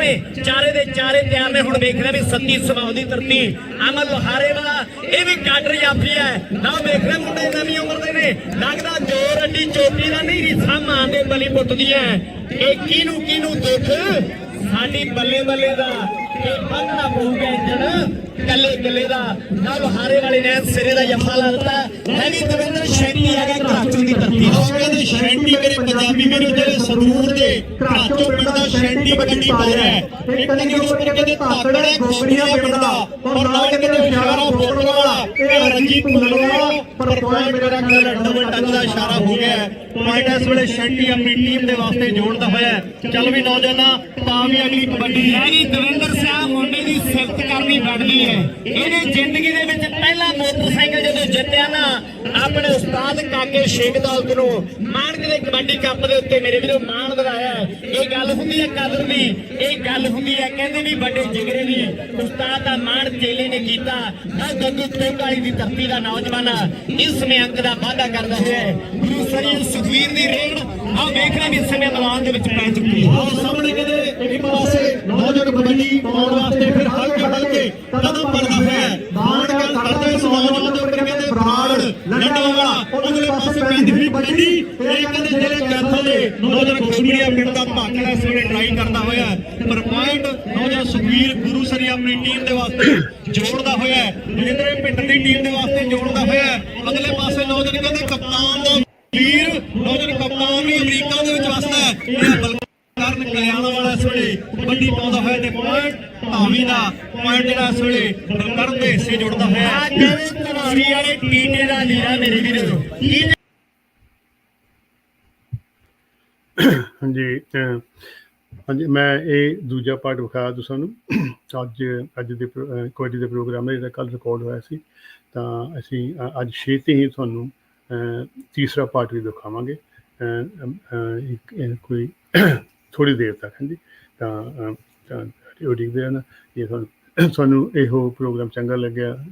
ਨੇ ਚਾਰੇ ਦੇ ਚਾਰੇ ਤਿਆਰ ਨੇ। ਹੁਣ ਵੇਖ ਵੀ ਸੱਤੀ ਸਮਾਉ ਦੀ ਧਰਤੀ, ਅਮਲ ਲੋਹਾਰੇ ਵਾਲਾ ਇਹ ਵੀ ਕਾਟਰ ਜਾਫੀ ਹੈ। ਨਾ ਵੇਖ ਮੁੰਡੇ ਨਵੀਂ ਉਮਰ ਦੇ ਨੇ, ਲੱਗਦਾ ਜੋਰ ਅੱਡੀ ਚੋਟੀ ਦਾ ਨਹੀਂ, ਰੀਸਾ ਮਾਂ ਦੇ ਬਲੀ ਪੁੱਤ ਦੀ ਹੈ। ਇਹ ਕਿਹਨੂੰ ਕਿਹਨੂੰ ਦੁੱਖ? ਸਾਡੀ ਬੱਲੇ ਬੱਲੇ ਦਾ ਇਹ ਬੰਨਣਾ ਪਊਗਾ ਇੰਜਣ। ਕੱਲੇ ਕੱਲੇ ਦਾ ਨਾ ਲੋਹਾਰੇ ਵਾਲੇ ਨੇ ਸਿਰੇ ਦਾ ਜੱਫਾ ਲਾ ਦਿੱਤਾ। ਹੈ ਵੀ ਦਵਿੰਦਰ ਆ ਗਿਆ ਘਰਾਚੋਂ ਦੀ ਧਰਤੀ
ਉਹ ਕਹਿੰਦੇ ਸ਼ੈਂਟੀ ਮੇਰੇ ਪੰਜਾਬੀ ਮੇਰੇ ਜਿਹੜੇ ਸਰੂਰ ਦੇ ਘਰਾਚੋਂ ਪਿੰਡ ਦਾ ਸ਼ੈਂਟੀ ਕਬੱਡੀ ਪਾ ਰਿਹਾ ਹੈ। ਇੱਕ ਨਹੀਂ ਉੱਪਰ ਕਹਿੰਦੇ ਧਾਕੜ ਹੈ ਗੋਬੜੀਆਂ ਪਿੰਡ ਦਾ ਔਰ ਨਾਲ ਕਹਿੰਦੇ ਇਸ਼ਾਰਾ ਫੋਟੋ ਵਾਲਾ ਇਹ ਰਣਜੀਤ ਵਾਲਾ ਪਰ ਪੁਆਇੰਟ ਮੇਰਾ ਹੈ ਡਬਲ ਟੱਚ ਦਾ ਇਸ਼ਾਰਾ ਹੋ ਗਿਆ ਪੁਆਇੰਟ ਇਸ ਵੇਲੇ ਸ਼ੈਂਟੀ ਆਪਣੀ ਟੀਮ ਦੇ ਵਾਸਤੇ ਜੋੜਦਾ ਹੋਇਆ ਹੈ। ਚੱਲ ਵੀ ਨੌਜਵਾਨਾਂ ਤਾਂ ਵੀ ਅਗਲੀ ਕਬੱਡੀ। ਹੈ
ਯਾਨੀ ਦਵਿੰਦਰ ਸਿੰਘ ਮੁੰਡੇ ਦੀ ਸਿਫਤ ਕਰਨੀ ਬਣਦੀ ਹੈ ਇਹਨੇ ਜ਼ਿੰਦਗੀ ਦੇ ਵਿੱਚ ਪਹਿਲਾ ਮੋਟਰਸਾਈਕਲ ਜਦੋਂ ਜਿੱਤਿਆ ਨਾ, ਆਪਣੇ ਉਸਤਾਦ ਕਾਕੇ ਸ਼ੇਖਦਾਲ ਤੋਂ ਮਾਨਕ ਦੇ ਕਬੱਡੀ ਕੱਪ ਦੇ ਉੱਤੇ ਮੇਰੇ ਵੀਰੋ ਮਾਣ ਦਿਵਾਇਆ ਇਹ ਗੱਲ ਹੁੰਦੀ ਹੈ ਕਦਰ ਦੀ, ਇਹ ਗੱਲ ਹੁੰਦੀ ਹੈ ਕਹਿੰਦੇ ਵੀ ਵੱਡੇ ਜਿਗਰੇ ਦੀ। ਉਸਤਾਦ ਦਾ ਮਾਣ ਚੇਲੇ ਨੇ ਕੀਤਾ। ਆ ਗੱਗੂ ਪਿੰਡ ਦੀ ਧਰਤੀ ਦਾ ਨੌਜਵਾਨ ਇਸ ਸਮੇਂ ਅੰਕ ਦਾ ਵਾਅਦਾ ਕਰਦਾ ਹੈ। ਗੁਰੂ ਸਰੀ ਸੁਖਵੀਰ ਦੀ ਰੇਡ ਆ ਵੇਖਣਾ ਵੀ ਇਸ ਸਮੇਂ ਮੈਦਾਨ ਦੇ ਵਿੱਚ ਪੈ ਚੁੱਕੀ ਹੈ।
ਸਾਹਮਣੇ ਕਹਿੰਦੇ ਇੱਕ ਪਾਸੇ ਨੌਜਵਾਨ ਕਬੱਡੀ ਪਾਉਣ ਵਾਸਤੇ ਫਿਰ ਹਲਕੇ ਹਲਕੇ ਕਦਮ ਪੜਦਾ ਹੋਇਆ ਹੈ ਬਾਣ ਕਰ ਕਰਦਾ ਇਸ ਨੌਜਵਾਨ ਦੇ ਉੱਪਰ ਕਹਿੰਦੇ ਬਰਾੜ ਲੰਡਾ ਵਾਲਾ ਉਹਦੇ ਪਾਸੇ ਪੈਂਦੀ ਹੋਈ ਕਬੱਡੀ ਤੇ ਇਹ ਕਹਿੰਦੇ ਜਿਹੜੇ ਕੈਥਲ ਦੇ ਨੌਜਵਾਨ ਖੋਬੜੀਆ ਪਿੰਡ ਦਾ ਭਾਕੜਾ ਇਸ ਵੇਲੇ ਟਰਾਈ ਕਰਦਾ ਹੋਇਆ ਹੈ। ਪਰ ਪੁਆਇੰਟ ਨੌਜਵਾਨ ਸੁਖਵੀਰ ਗੁਰੂ ਸਰੀ ਆਪਣੀ ਟੀਮ ਦੇ ਵਾਸਤੇ ਜੋੜਦਾ ਹੋਇਆ ਹੈ ਰਜਿੰਦਰ ਪਿੰਡ ਦੀ ਟੀਮ ਦੇ ਵਾਸਤੇ ਜੋੜਦਾ ਹੋਇਆ ਹੈ ਅਗਲੇ ਪਾਸੇ ਨੌਜਵਾਨ ਕਹਿੰਦੇ ਕਪਤਾਨ ਦਾ ਵੀਰ ਨੌਜਵਾਨ ਕਪਤਾਨ ਵੀ ਅਮਰੀਕਾ ਦੇ ਵਿੱਚ ਵਸਦਾ ਹੈ ਇਹ ਬਲਕਰਨ ਕਲਿਆਣ ਵਾਲਾ ਇਸ ਵੇਲੇ ਕਬੱਡੀ ਪਾਉਂਦਾ ਹੋਇਆ ਤੇ ਪੁਆਇੰਟ ਭਾਵੀ ਦਾ ਪੁਆਇੰਟ ਜਿਹੜਾ ਇਸ ਵੇਲੇ ਬਲਕਰਨ ਦੇ ਹਿੱਸੇ ਜੁੜਦਾ ਹੋਇਆ
ਆ
ਹੈ
ਕਹਿੰਦੇ ਧਨਾਰੀ ਵਾਲੇ ਟੀਨੇ ਦਾ ਲੀੜਾ ਮੇਰੇ ਵੀਰੋ ਕੀ
ਹਾਂਜੀ ਅਹ, ਹਾਂਜੀ ਮੈਂ ਇਹ ਦੂਜਾ ਪਾਰਟ ਵਿਖਾਇਆ ਸਾਨੂੰ। ਅੱਜ ਅੱਜ ਦੇ ਪ੍ਰੋ- ਅਹ, ਦੇ ਪ੍ਰੋਗਰਾਮ ਦਾ ਜਿਹੜਾ ਕੱਲ ਰਿਕਾਰਡ ਹੋਇਆ ਸੀ। ਤਾਂ ਅਸੀਂ ਅ- ਅੱਜ ਛੇਤੀ ਹੀ ਤੁਹਾਨੂੰ ਤੀਸਰਾ ਪਾਰਟ ਵੀ ਦਿਖਾਵਾਂਗੇ। ਕੋਈ ਥੋੜੀ ਦੇਰ ਤੱਕ ਹਾਂਜੀ। ਤਾਂ ਅਹ, ਤਾਂ ਉਡੀਕਦੇ ਰਹਿਣਾ। ਜੇ ਤੁਹਾਨੂੰ ਤੁਹਾਨੂੰ ਇਹੋ ਪ੍ਰੋਗਰਾਮ ਚੰਗਾ ਲੱਗਿਆ।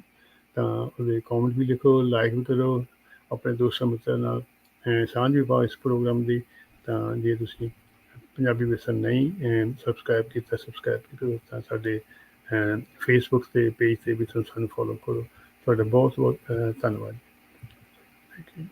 ਤਾਂ ਉਹਦੇ ਕਮੈਂਟ ਵੀ ਲਿਖੋ ਲਾਈਕ ਵੀ ਕਰੋ। ਆਪਣੇ ਦੋਸਤਾਂ ਮਿੱਤਰਾਂ ਨਾਲ ਸਾਂਝ ਵੀ ਪਾਓ ਇਸ ਪ੍ਰੋਗਰਾਮ ਦੀ। ਤਾਂ ਜੇ ਤੁਸੀਂ ਪੰਜਾਬੀ ਵਿਸਨ ਨਹੀਂ ਸਬਸਕ੍ਰਾਈਬ ਕੀਤਾ ਸਬਸਕ੍ਰਾਈਬ ਕਰੋ ਤਾਂ ਸਾਡੇ ਫੇਸਬੁੱਕ ਤੇ ਪੇਜ ਤੇ ਵੀ ਤੁਸੀਂ ਸਾਨੂੰ ਫੋਲੋ ਕਰੋ। ਤੁਹਾਡਾ ਬਹੁਤ ਬਹੁਤ ਅਹ, ਧੰਨਵਾਦ। Thank you